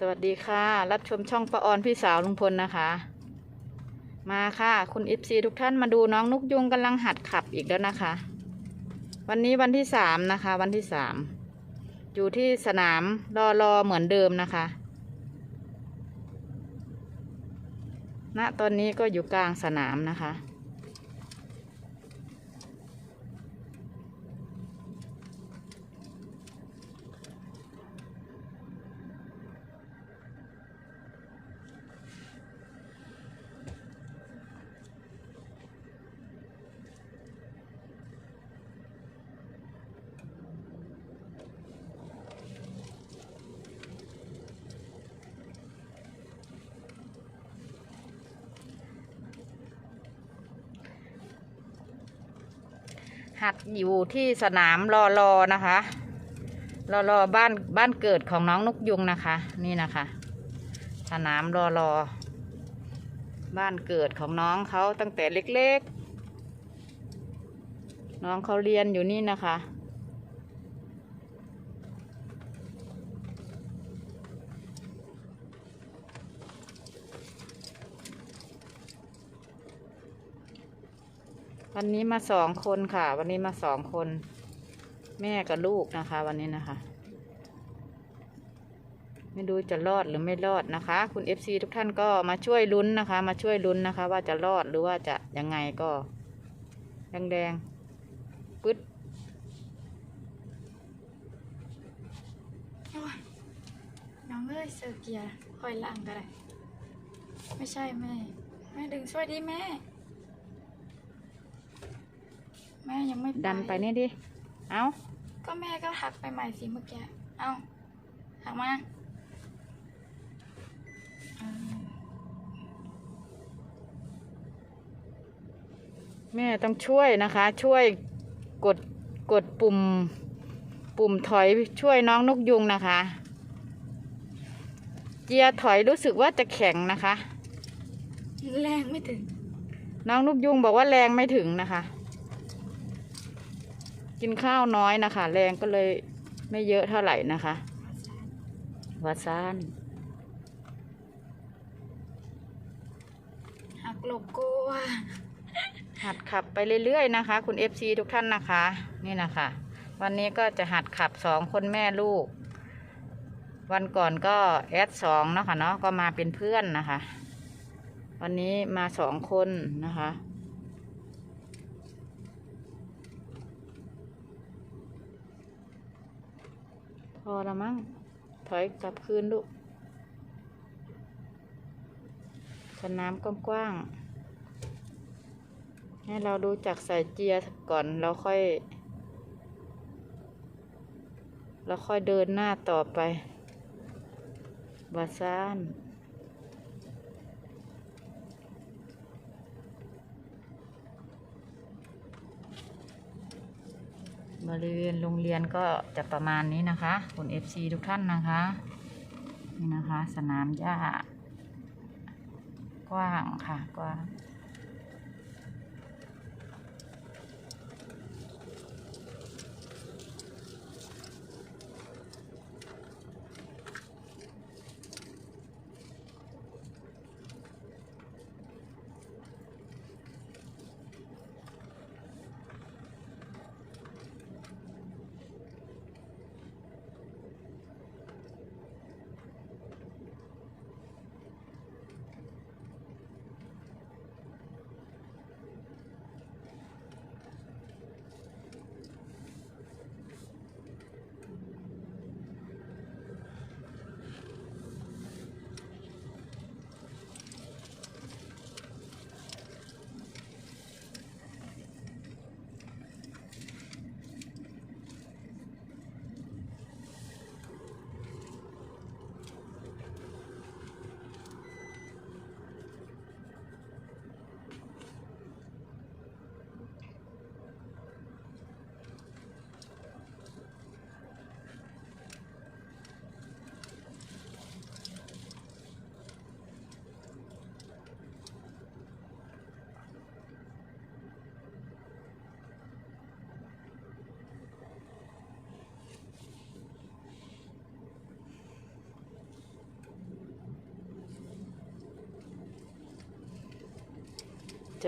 สวัสดีค่ะ รับชมช่องประออนพี่สาวลุงพลนะคะ มาค่ะ คุณอิฟซีทุกท่านมาดูน้องนุกยุงกำลังหัดขับอีกแล้วนะคะ วันนี้วันที่สามนะคะ วันที่สามอยู่ที่สนามรอรอเหมือนเดิมนะคะณตอนนี้ก็อยู่กลางสนามนะคะ หัดอยู่ที่สนามรอรอนะคะรอรอบ้านบ้านเกิดของน้องนกยุงนะคะ นี่นะคะ สนามรอรอบ้านเกิดของน้องเขาตั้งแต่เล็กๆ น้องเขาเรียนอยู่นี่นะคะ วันนี้มาสองคนค่ะ วันนี้มาสองคน แม่กับลูกนะคะ วันนี้นะคะ ไม่รู้จะรอดหรือไม่รอดนะคะ คุณเอฟซีทุกท่านก็มาช่วยลุ้นนะคะ มาช่วยลุ้นนะคะ ว่าจะรอดหรือว่าจะยังไงก็แดงแดงๆปึ๊ดโอ้ยน้องเอ้ยเสือเกียคอยล่างก็ได้ ไม่ใช่แม่ แม่ดึงช่วยดิแม่ แม่ยังไม่ดันไปนี่ดิ เอาก็แม่ก็หักไปใหม่สิเมื่อกี้ เอาหักมาเออแม่ต้องช่วยนะคะ ช่วยกดกดปุ่ม ปุ่มถอยช่วยน้องนกยุงนะคะ เจียร์ถอยรู้สึกว่าจะแข็งนะคะ แรงไม่ถึง น้องลูกยุงบอกว่าแรงไม่ถึงนะคะ กินข้าวน้อยนะคะ แรงก็เลยไม่เยอะเท่าไหร่นะคะวาซานหักหลบกลัวหัดขับไปเรื่อยๆนะคะ คุณ FC ทุกท่านนะคะ นี่นะคะ วันนี้ก็จะหัดขับสองคนแม่ลูก วันก่อนก็แอดสองเนาะคะเนาะก็มาเป็นเพื่อนนะคะ วันนี้มาสองคนนะคะ อละมั้ง ถอยกลับคืนลูก สนามกว้างๆ ให้เรารู้จักใส่เจียร์ก่อนเราค่อย เราค่อยเดินหน้าต่อไป บาซาน บริเวณโรงเรียนก็จะประมาณนี้นะคะคุณ FC ทุกท่านนะคะ นี่นะคะ สนามหญ้ากว้างค่ะกว้าง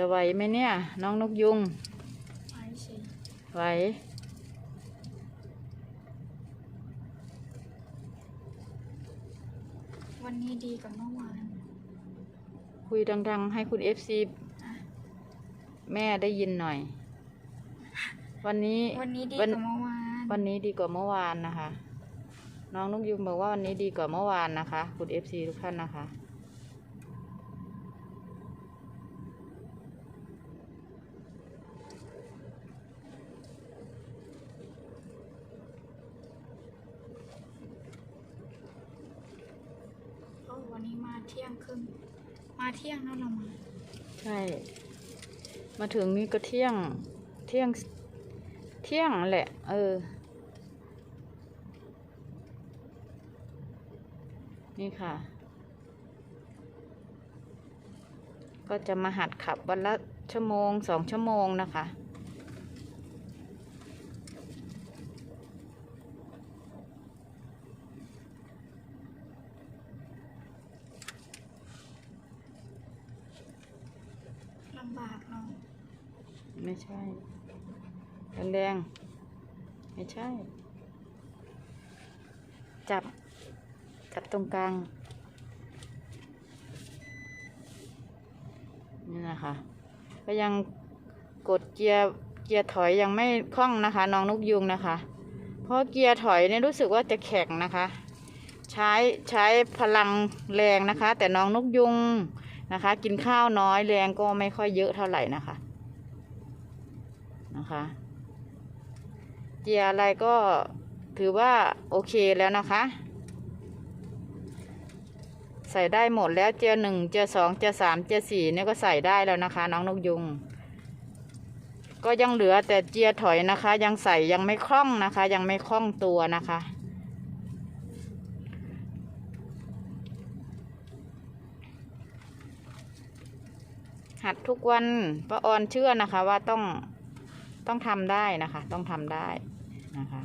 จะไหวไหมเนี่ย น้องนกยุงไปสิไหววันนี้ดีกว่าเมื่อวาน คุยดัง ๆ ให้คุณเอฟซีแม่ได้ยินหน่อย วันนี้วันนี้ดีกวัว่านเมื่อวาน วันนี้ดีกว่าเมื่อวานนะคะ น้องนกยุงบอกว่าวันนี้ดีกว่าเมื่อวานนะคะ คุณเอฟซีทุกท่านนะคะ เพราะวันนี้มา เที่ยงครึ่งมาเที่ยงแล้วเรามา ใช่ มาถึงนี่ก็เที่ยง เที่ยง เที่ยงแหละ เออ นี่ค่ะ ก็จะมาหัดขับวันละชั่วโมงสองชั่วโมงนะคะ ลำบากเนาะ ไม่ใช่แรงๆ ไม่ใช่ จับ จับตรงกลาง นี่นะคะ ก็ยังกดเกียร์ เกียร์ถอยยังไม่คล่องนะคะ น้องนกยุงนะคะ เพราะเกียร์ถอยเนี่ยรู้สึกว่าจะแข็งนะคะ ใช้ใช้พลังแรงนะคะ แต่น้องนกยุงนะคะ กินข้าวน้อยแรงก็ไม่ค่อยเยอะเท่าไหร่นะคะ นะคะเกียอะไรก็ถือว่าโอเคแล้วนะคะ ใส่ได้หมดแล้วเจียหนึ่งเจียสองเจียสามเจียสี่เนี่ยก็ใส่ได้แล้วนะคะ น้องนกยุง ก็ยังเหลือแต่เจียถอยนะคะ ยังใส่ยังไม่คล่องนะคะ ยังไม่คล่องตัวนะคะหัดทุกวันป้าออนเชื่อนะคะว่าต้อง ต้องทำได้นะคะ ต้องทำได้นะคะ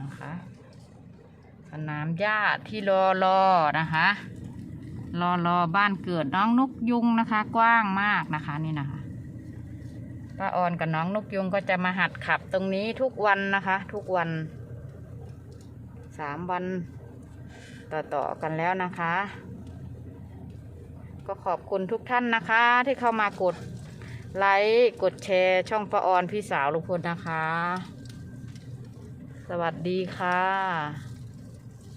นะคะสนามหญ้าที่รอรอนะคะรอรอบ้านเกิดน้องนกยุงนะคะ กว้างมากนะคะนี่นะคะ ป้าออนกับน้องนกยุงก็จะมาหัดขับตรงนี้ทุกวันนะคะ ทุกวันสามวันต่อๆกันแล้วนะคะ ก็ขอบคุณทุกท่านนะคะ ที่เข้ามากดไลค์กดแชร์ช่องป้าออนพี่สาวลุงพลนะคะ สวัสดีค่ะ